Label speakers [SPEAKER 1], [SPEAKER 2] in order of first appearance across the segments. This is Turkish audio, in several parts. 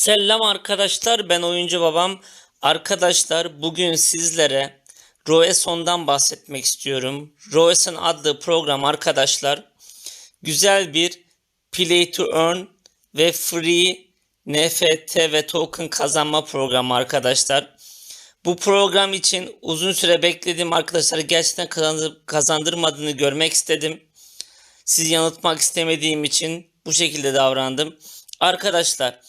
[SPEAKER 1] Selam arkadaşlar ben oyuncu babam. Arkadaşlar bugün sizlere Roeson'dan bahsetmek istiyorum. Roeson adlı program arkadaşlar güzel bir play to earn ve free NFT ve token kazanma programı arkadaşlar. Bu program için uzun süre bekledim arkadaşlar gerçekten kazandır- kazandırmadığını görmek istedim. Sizi yanıltmak istemediğim için bu şekilde davrandım. Arkadaşlar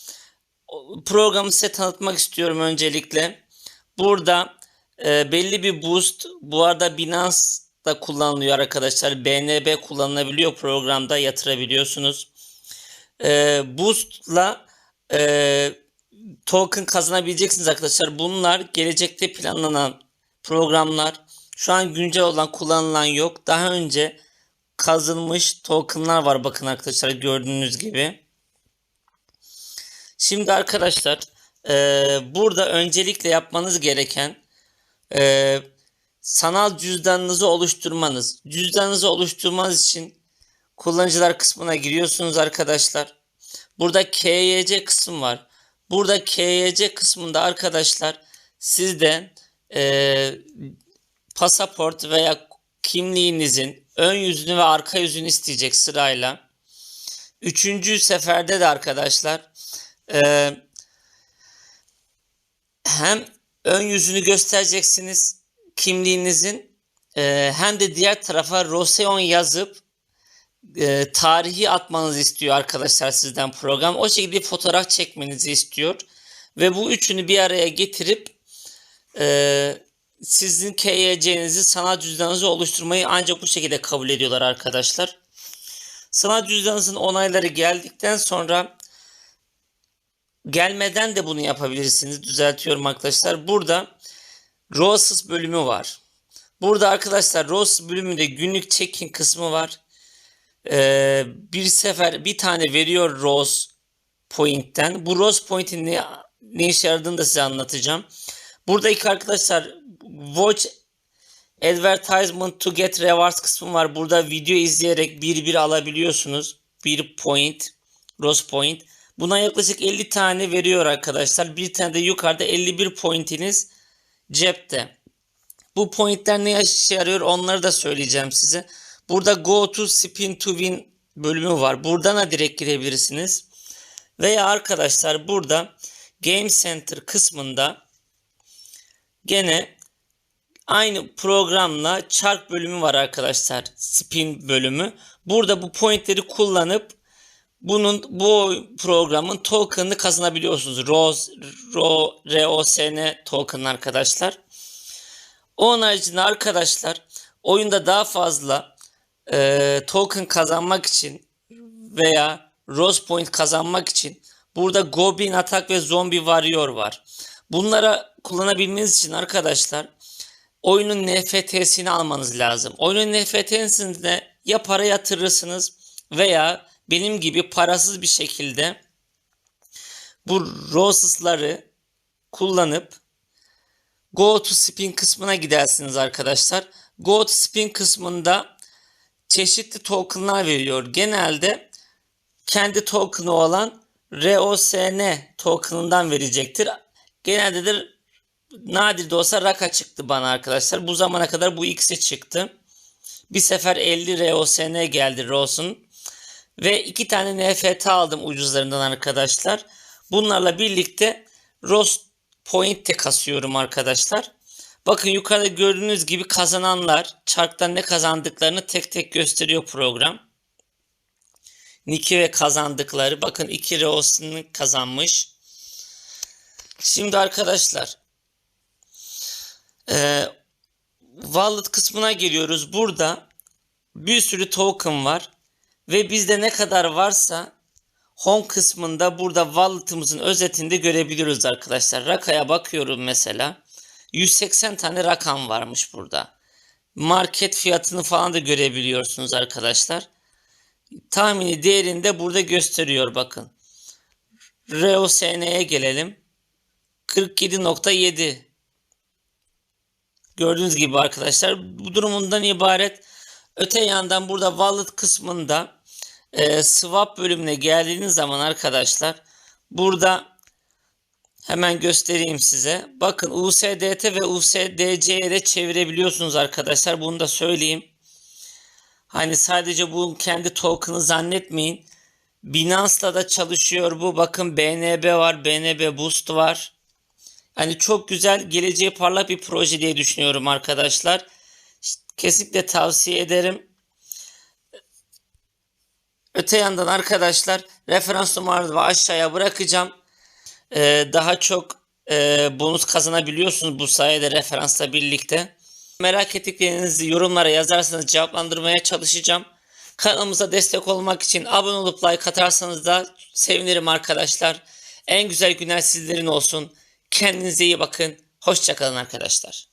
[SPEAKER 1] programı size tanıtmak istiyorum öncelikle. Burada e, belli bir boost. Bu arada Binance da kullanılıyor arkadaşlar. BNB kullanılabiliyor programda yatırabiliyorsunuz. E, boost'la e, token kazanabileceksiniz arkadaşlar. Bunlar gelecekte planlanan programlar. Şu an güncel olan kullanılan yok. Daha önce kazılmış tokenlar var bakın arkadaşlar gördüğünüz gibi. Şimdi arkadaşlar eee, burada öncelikle yapmanız gereken eee, sanal cüzdanınızı oluşturmanız. Cüzdanınızı oluşturmanız için kullanıcılar kısmına giriyorsunuz arkadaşlar. Burada KYC kısım var. Burada KYC kısmında arkadaşlar sizden eee, pasaport veya kimliğinizin ön yüzünü ve arka yüzünü isteyecek sırayla. Üçüncü seferde de arkadaşlar ee, hem ön yüzünü göstereceksiniz kimliğinizin e, hem de diğer tarafa Roseon yazıp e, tarihi atmanızı istiyor arkadaşlar sizden program. O şekilde fotoğraf çekmenizi istiyor. Ve bu üçünü bir araya getirip e, sizin KYC'nizi sanal cüzdanınızı oluşturmayı ancak bu şekilde kabul ediyorlar arkadaşlar. Sanal cüzdanınızın onayları geldikten sonra gelmeden de bunu yapabilirsiniz. Düzeltiyorum arkadaşlar. Burada Roses bölümü var. Burada arkadaşlar Roses bölümünde günlük check-in kısmı var. Ee, bir sefer bir tane veriyor Rose Point'ten. Bu Rose Point'in ne, ne işe yaradığını da size anlatacağım. Buradaki arkadaşlar Watch Advertisement to get rewards kısmı var. Burada video izleyerek bir bir alabiliyorsunuz. Bir point, Rose Point. Buna yaklaşık 50 tane veriyor arkadaşlar. Bir tane de yukarıda 51 pointiniz cepte. Bu pointler ne işe yarıyor onları da söyleyeceğim size. Burada Go to Spin to Win bölümü var. Buradan da direkt girebilirsiniz. Veya arkadaşlar burada Game Center kısmında gene aynı programla çark bölümü var arkadaşlar. Spin bölümü. Burada bu pointleri kullanıp bunun bu programın token'ını kazanabiliyorsunuz. ROS, RO, ROSN token arkadaşlar. Onun haricinde arkadaşlar oyunda daha fazla e, token kazanmak için veya Rose Point kazanmak için burada Goblin Attack ve Zombie Warrior var. Bunlara kullanabilmeniz için arkadaşlar oyunun NFT'sini almanız lazım. Oyunun NFT'sini ya para yatırırsınız veya benim gibi parasız bir şekilde bu Roses'ları kullanıp Go to Spin kısmına gidersiniz arkadaşlar. Go to Spin kısmında çeşitli tokenlar veriyor. Genelde kendi token'ı olan ROSN token'ından verecektir. Genelde de nadir de olsa Raka çıktı bana arkadaşlar. Bu zamana kadar bu ikisi çıktı. Bir sefer 50 ROSN geldi Rose'un. Ve iki tane NFT aldım ucuzlarından arkadaşlar. Bunlarla birlikte Rose Point de kasıyorum arkadaşlar. Bakın yukarıda gördüğünüz gibi kazananlar çarktan ne kazandıklarını tek tek gösteriyor program. Niki ve kazandıkları. Bakın 2 Rose'unu kazanmış. Şimdi arkadaşlar e, Wallet kısmına geliyoruz. Burada bir sürü token var. Ve bizde ne kadar varsa home kısmında burada wallet'ımızın özetinde görebiliyoruz arkadaşlar. Rakaya bakıyorum mesela. 180 tane rakam varmış burada. Market fiyatını falan da görebiliyorsunuz arkadaşlar. Tahmini değerini de burada gösteriyor bakın. ROSN'ye gelelim. 47.7 Gördüğünüz gibi arkadaşlar bu durumundan ibaret. Öte yandan burada wallet kısmında e, swap bölümüne geldiğiniz zaman arkadaşlar burada Hemen göstereyim size. Bakın USDT ve USDC'ye de çevirebiliyorsunuz arkadaşlar. Bunu da söyleyeyim. Hani sadece bu kendi token'ı zannetmeyin. Binance'da da çalışıyor bu. Bakın BNB var, BNB Boost var. Hani çok güzel, geleceği parlak bir proje diye düşünüyorum arkadaşlar. Kesinlikle tavsiye ederim. Öte yandan arkadaşlar referans numaramı aşağıya bırakacağım. Ee, daha çok e, bonus kazanabiliyorsunuz bu sayede referansla birlikte. Merak ettiklerinizi yorumlara yazarsanız cevaplandırmaya çalışacağım. Kanalımıza destek olmak için abone olup like atarsanız da sevinirim arkadaşlar. En güzel günler sizlerin olsun. Kendinize iyi bakın. Hoşçakalın arkadaşlar.